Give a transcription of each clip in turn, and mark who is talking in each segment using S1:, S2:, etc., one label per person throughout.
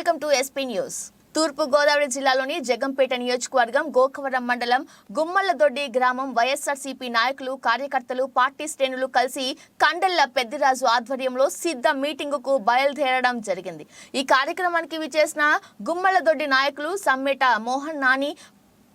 S1: AP news. తూర్పు గోదావరి జిల్లాలోని జగంపేట నియోజకవర్గం గోకవరం మండలం గుమ్మలదొడ్డి గ్రామం వైఎస్ఆర్సీపీ నాయకులు కార్యకర్తలు పార్టీ శ్రేణులు కలిసి కండెల్ల పెద్దిరాజు ఆధ్వర్యంలో సిద్ధ మీటింగుకు బయలుదేరడం జరిగింది. ఈ కార్యక్రమానికి విచేసిన గుమ్మలదొడ్డి నాయకులు సమ్మెట మోహన్ నాని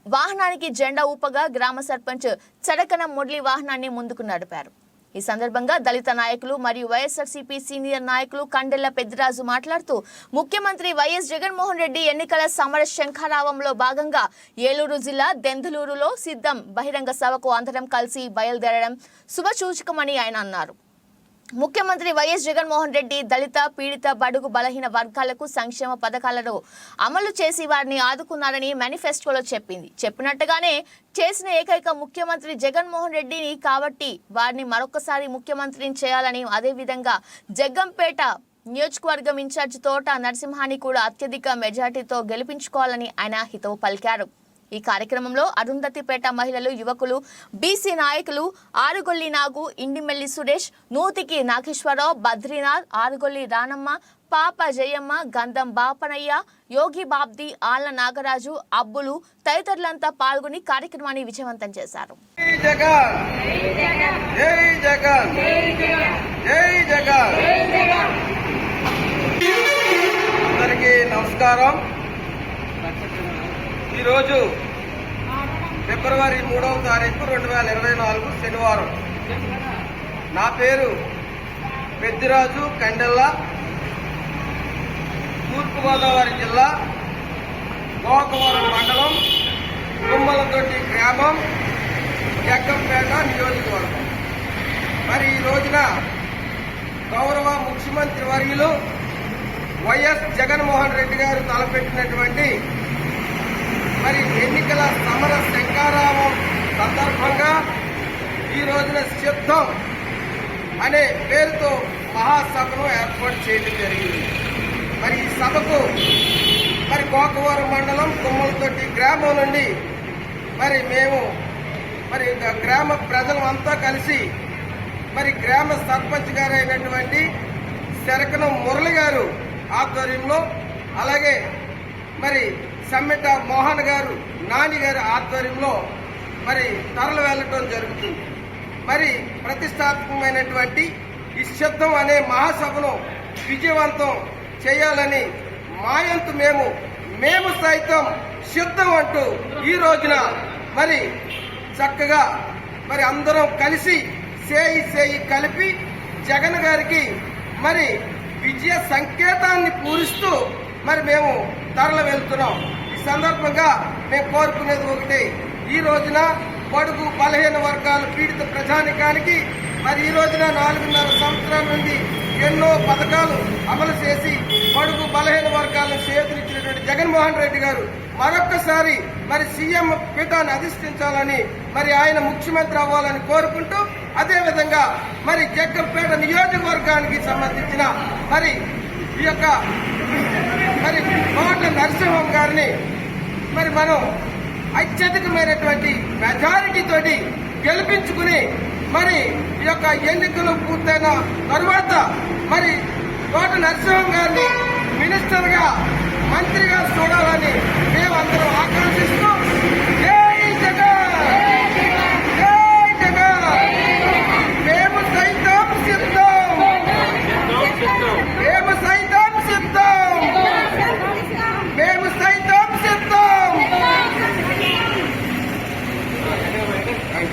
S1: వాహనానికి జెండా ఊపగా గ్రామ సర్పంచ్ చడకన మురళి వాహనాన్ని ముందుకు నడిపారు. ఈ సందర్భంగా దళిత నాయకులు మరియు వైఎస్ఆర్సీపీ సీనియర్ నాయకులు కండెల్ల పెద్దిరాజు మాట్లాడుతూ ముఖ్యమంత్రి వైఎస్ జగన్మోహన్ రెడ్డి ఎన్నికల సమర శంఖారావంలో భాగంగా ఏలూరు జిల్లా దెందులూరులో సిద్ధం బహిరంగ సభకు అందరం కలిసి బయలుదేరడం శుభసూచకమని ఆయన అన్నారు. ముఖ్యమంత్రి వైఎస్ జగన్మోహన్ రెడ్డి దళిత పీడిత బడుగు బలహీన వర్గాలకు సంక్షేమ పథకాలను అమలు చేసి వారిని ఆదుకున్నారని మేనిఫెస్టోలో చెప్పింది. చెప్పినట్టుగానే చేసిన ఏకైక ముఖ్యమంత్రి జగన్మోహన్ రెడ్డిని కాబట్టి వారిని మరొకసారి ముఖ్యమంత్రిని చేయాలని అదేవిధంగా జగ్గంపేట నియోజకవర్గం ఇన్ఛార్జ్ తోట నరసింహాని కూడా అత్యధిక మెజార్టీతో గెలిపించుకోవాలని ఆయన హితవు పలికారు. ఈ కార్యక్రమంలో అరుంధతిపేట మహిళలు యువకులు బీసీ నాయకులు ఆరుగొల్లి నాగు ఇండిమెల్లి సురేష్ నూతికి నాగేశ్వరరావు బద్రీనాథ్ ఆరుగొల్లి రానమ్మ పాప జయమ్మ గంధం బాపనయ్య యోగి బాబ్ది ఆళ్ళ నాగరాజు అబ్బులు తదితరులంతా పాల్గొని కార్యక్రమాన్ని విజయవంతం చేశారు.
S2: అందరికీ నమస్కారం. ఈరోజు ఫిబ్రవరి మూడవ తారీఖు రెండు వేల ఇరవై నాలుగు శనివారం. నా పేరు పెద్దిరాజు కండెల్ల తూర్పుగోదావరి జిల్లా గోకవరం మండలం గుమ్మలతోటి గ్రామం జగ్గంపేట నియోజకవర్గం. మరి ఈ రోజున గౌరవ ముఖ్యమంత్రి వర్యులు వైఎస్ జగన్మోహన్ రెడ్డి గారు తలపెట్టినటువంటి మరి ఎన్నికల సమర శంకారావం సందర్భంగా ఈ రోజున సిద్ధం అనే పేరుతో మహాసభను ఏర్పాటు చేయడం జరిగింది. మరి ఈ సభకు మరి కోకవరం మండలం కొమ్మలతోటి గ్రామం నుండి మరి మేము మరి గ్రామ ప్రజలంతా కలిసి మరి గ్రామ సర్పంచ్ గారు అయినటువంటి శరకనం మురళి గారు ఆధ్వర్యంలో అలాగే మరి సమ్మెట మోహన్ గారు నాని గారి ఆధ్వర్యంలో మరి తరలి వెళ్ళటం జరుగుతుంది. మరి ప్రతిష్టాత్మకమైనటువంటి ఈ అనే మహాసభను విజయవంతం చేయాలని మాయంతు మేము మేము సైతం సిద్ధం అంటూ ఈ రోజున మరి చక్కగా మరి అందరం కలిసి సేయి సేయి కలిపి జగన్ గారికి మరి విజయ సంకేతాన్ని పూరిస్తూ మరి మేము తరలి వెళ్తున్నాం. ఈ సందర్భంగా మేము కోరుకునేది ఒకటి. ఈ రోజున బడుగు బలహీన వర్గాల పీడిత ప్రజానికానికి మరి ఈ రోజున నాలుగున్నర సంవత్సరాల నుండి ఎన్నో పథకాలు అమలు చేసి బడుగు బలహీన వర్గాలను చేతులిచ్చినటువంటి జగన్మోహన్ రెడ్డి గారు మరొక్కసారి మరి సీఎం పీఠాన్ని అధిష్ఠించాలని మరి ఆయన ముఖ్యమంత్రి అవ్వాలని కోరుకుంటూ అదేవిధంగా మరి జగ్గంపేట నియోజకవర్గానికి సంబంధించిన మరి ఈ యొక్క మరి కోట నరసింహం గారిని మరి మనం అత్యధికమైనటువంటి మెజారిటీతోటి గెలిపించుకుని మరి ఈ యొక్క ఎన్నికలు పూర్తయిన తరువాత మరి కోట నరసింహం గారిని మినిస్టర్గా మంత్రిగా చూడాలని మేమందరం ఆకాంక్షిస్తూ